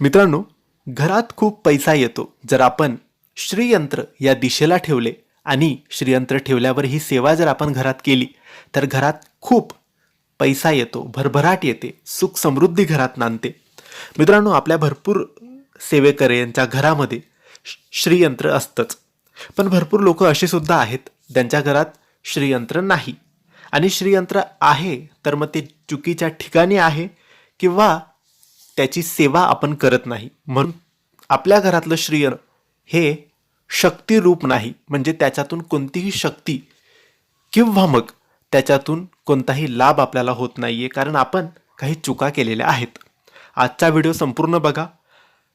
मित्रांनो घरात खूप पैसा येतो. जर आपण श्रीयंत्र या दिशेला ठेवले आणि श्रीयंत्र ठेवल्यावर ही सेवा जर आपण घरात केली तर घरात खूप पैसा येतो भरभराट येते सुख समृद्धी घरात नांदते. मित्रांनो आपल्या भरपूर सेवेकऱ्यांच्या घरामध्ये श्रीयंत्र असतंच. पण भरपूर लोक असे सुद्धा आहेत ज्यांच्या घरात श्रीयंत्र नाही. आणि श्रीयंत्र आहे तर मग ते चुकीच्या ठिकाणी आहे किंवा त्याची सेवा आपण करत नाही. म्हणून आपल्या घरातलं श्रेय हे शक्तिरूप नाही. म्हणजे त्याच्यातून कोणतीही शक्ती किंवा मग त्याच्यातून कोणताही लाभ आपल्याला होत नाही आहे कारण आपण काही चुका केलेल्या आहेत. आजचा व्हिडिओ संपूर्ण बघा.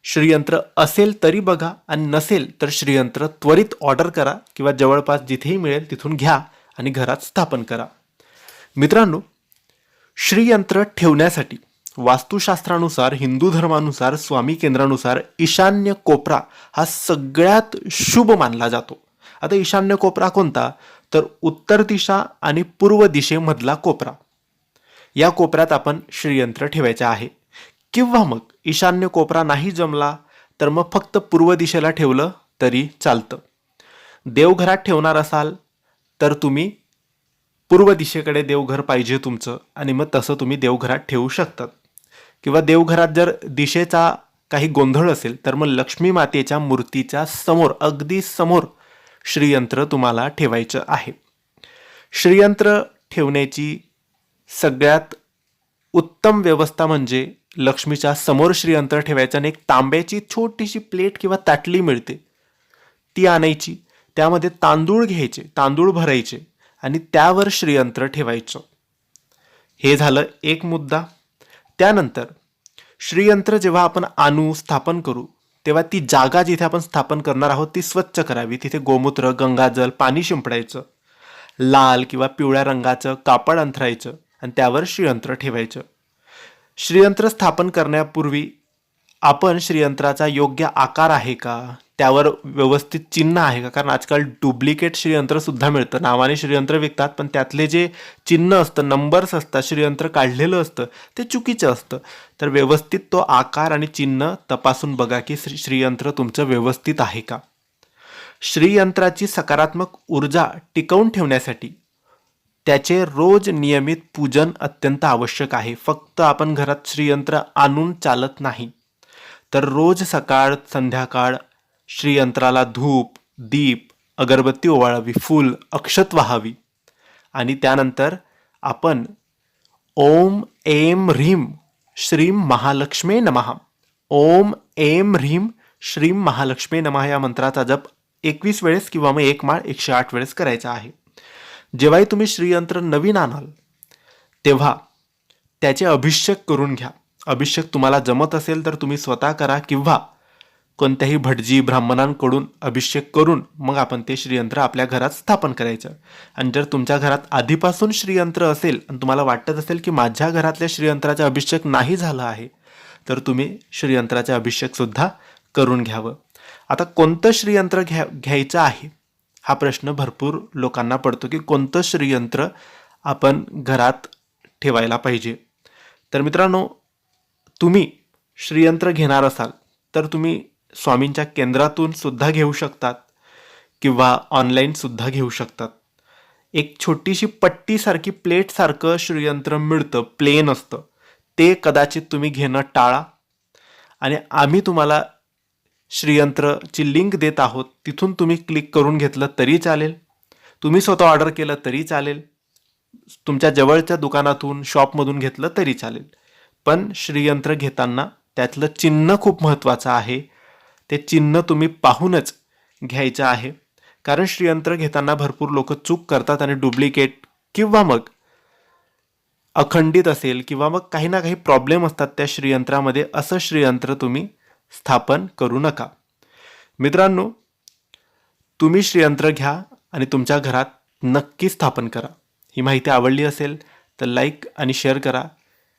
श्रीयंत्र असेल तरी बघा आणि नसेल तर श्रीयंत्र त्वरित ऑर्डर करा किंवा जवळपास जिथेही मिळेल तिथून घ्या आणि घरात स्थापन करा. मित्रांनो श्रीयंत्र ठेवण्यासाठी वास्तुशास्त्रानुसार हिंदू धर्मानुसार स्वामी केंद्रानुसार ईशान्य कोपरा हा सगळ्यात शुभ मानला जातो. आता ईशान्य कोपरा कोणता? तर उत्तर दिशा आणि पूर्व दिशेमधला कोपरा. या कोपऱ्यात आपण श्रीयंत्र ठेवायचे आहे. किंवा मग ईशान्य कोपरा नाही जमला तर मग फक्त पूर्व दिशेला ठेवलं तरी चालतं. देवघरात ठेवणार असाल तर तुम्ही पूर्व दिशेकडे देवघर पाहिजे तुमचं आणि मग तसं तुम्ही देवघरात ठेवू शकतात. किंवा देवघरात जर दिशेचा काही गोंधळ असेल तर मग लक्ष्मी मातेच्या मूर्तीच्या समोर अगदी समोर श्रीयंत्र तुम्हाला ठेवायचं आहे. श्रीयंत्र ठेवण्याची सगळ्यात उत्तम व्यवस्था म्हणजे लक्ष्मीच्या समोर श्रीयंत्र ठेवायचं आणि एक तांब्याची छोटीशी प्लेट किंवा ताटली मिळते. ती आणायची त्यामध्ये तांदूळ घ्यायचे तांदूळ भरायचे आणि त्यावर श्रीयंत्र ठेवायचं. हे झालं एक मुद्दा. त्यानंतर श्रीयंत्र जेव्हा आपण आणू स्थापन करू तेव्हा ती जागा जिथे आपण स्थापन करणार आहोत ती स्वच्छ करावी. तिथे गोमूत्र गंगाजल पाणी शिंपडायचं. लाल किंवा पिवळ्या रंगाचं कापड अंथरायचं आणि त्यावर श्रीयंत्र ठेवायचं. श्रीयंत्र स्थापन करण्यापूर्वी आपण श्रीयंत्राचा योग्य आकार आहे का? त्यावर व्यवस्थित चिन्ह आहे का? कारण आजकाल डुप्लिकेट श्रीयंत्र सुद्धा मिळतं. नावाने श्रीयंत्र विकतात पण त्यातले जे चिन्ह असतं नंबर्स असतात श्रीयंत्र काढलेलं असतं ते चुकीचं असतं. तर व्यवस्थित तो आकार आणि चिन्ह तपासून बघा की श्री श्रीयंत्र तुमचं व्यवस्थित आहे का? श्रीयंत्राची सकारात्मक ऊर्जा टिकवून ठेवण्यासाठी त्याचे रोज नियमित पूजन अत्यंत आवश्यक आहे. फक्त आपण घरात श्रीयंत्र आणून चालत नाही तर रोज सकाळ संध्याकाळ श्रीयंत्राला धूप दीप अगरबत्ती ओवाळावी फूल अक्षत व्हावी. आणि त्यानंतर आपण ओम एम ह्रीम श्रीम महालक्ष्मे नमः ओम एम ह्रीम श्रीम महालक्ष्मे नमः या मंत्राचा जप एकवीस वेळेस किंवा मग एक माळ एकशे आठ वेळेस करायचा आहे. जेव्हाही तुम्ही श्रीयंत्र नवीन आणाल तेव्हा त्याचे अभिषेक करून घ्या. अभिषेक तुम्हाला जमत असेल तर तुम्ही स्वतः करा किंवा कोणत्याही भटजी ब्राह्मणांकडून अभिषेक करून मग आपण ते श्रीयंत्र आपल्या घरात स्थापन करायचं. आणि जर तुमच्या घरात आधीपासून श्रीयंत्र असेल आणि तुम्हाला वाटत असेल की माझ्या घरातल्या श्रीयंत्राचा अभिषेक नाही झाला आहे तर तुम्ही श्रीयंत्राचा अभिषेकसुद्धा करून घ्यावं. आता कोणतं श्रीयंत्र घ्या घ्यायचं आहे? हा प्रश्न भरपूर लोकांना पडतो की कोणतं श्रीयंत्र आपण घरात ठेवायला पाहिजे? तर मित्रांनो तुम्ही श्रीयंत्र घेणार असाल तर तुम्ही स्वामींच्या केंद्रातून सुद्धा घेऊ शकतात किंवा ऑनलाईन सुद्धा घेऊ शकतात. एक छोटीशी पट्टीसारखी प्लेटसारखं श्रीयंत्र मिळतं प्लेन असतं. ते कदाचित तुम्ही घेणं टाळा. आणि आम्ही तुम्हाला श्रीयंत्रची लिंक देत आहोत. तिथून तुम्ही क्लिक करून घेतलं तरी चालेल. तुम्ही स्वतः ऑर्डर केलं तरी चालेल. तुमच्या जवळच्या दुकानातून शॉपमधून घेतलं तरी चालेल. पण श्रीयंत्र घेताना त्यातलं चिन्ह खूप महत्त्वाचं आहे. ते चिन्ह तुम्ही पाहूनच घ्यायचं आहे. कारण श्रीयंत्र घेताना भरपूर लोक चूक करतात आणि डुप्लिकेट किंवा मग अखंडित असेल किंवा मग काही ना काही प्रॉब्लेम असतात त्या श्रीयंत्रामध्ये असं श्रीयंत्र तुम्ही स्थापन करू नका. मित्रांनो तुम्ही श्रीयंत्र घ्या आणि तुमच्या घरात नक्की स्थापन करा. ही माहिती आवडली असेल तर लाईक आणि शेअर करा.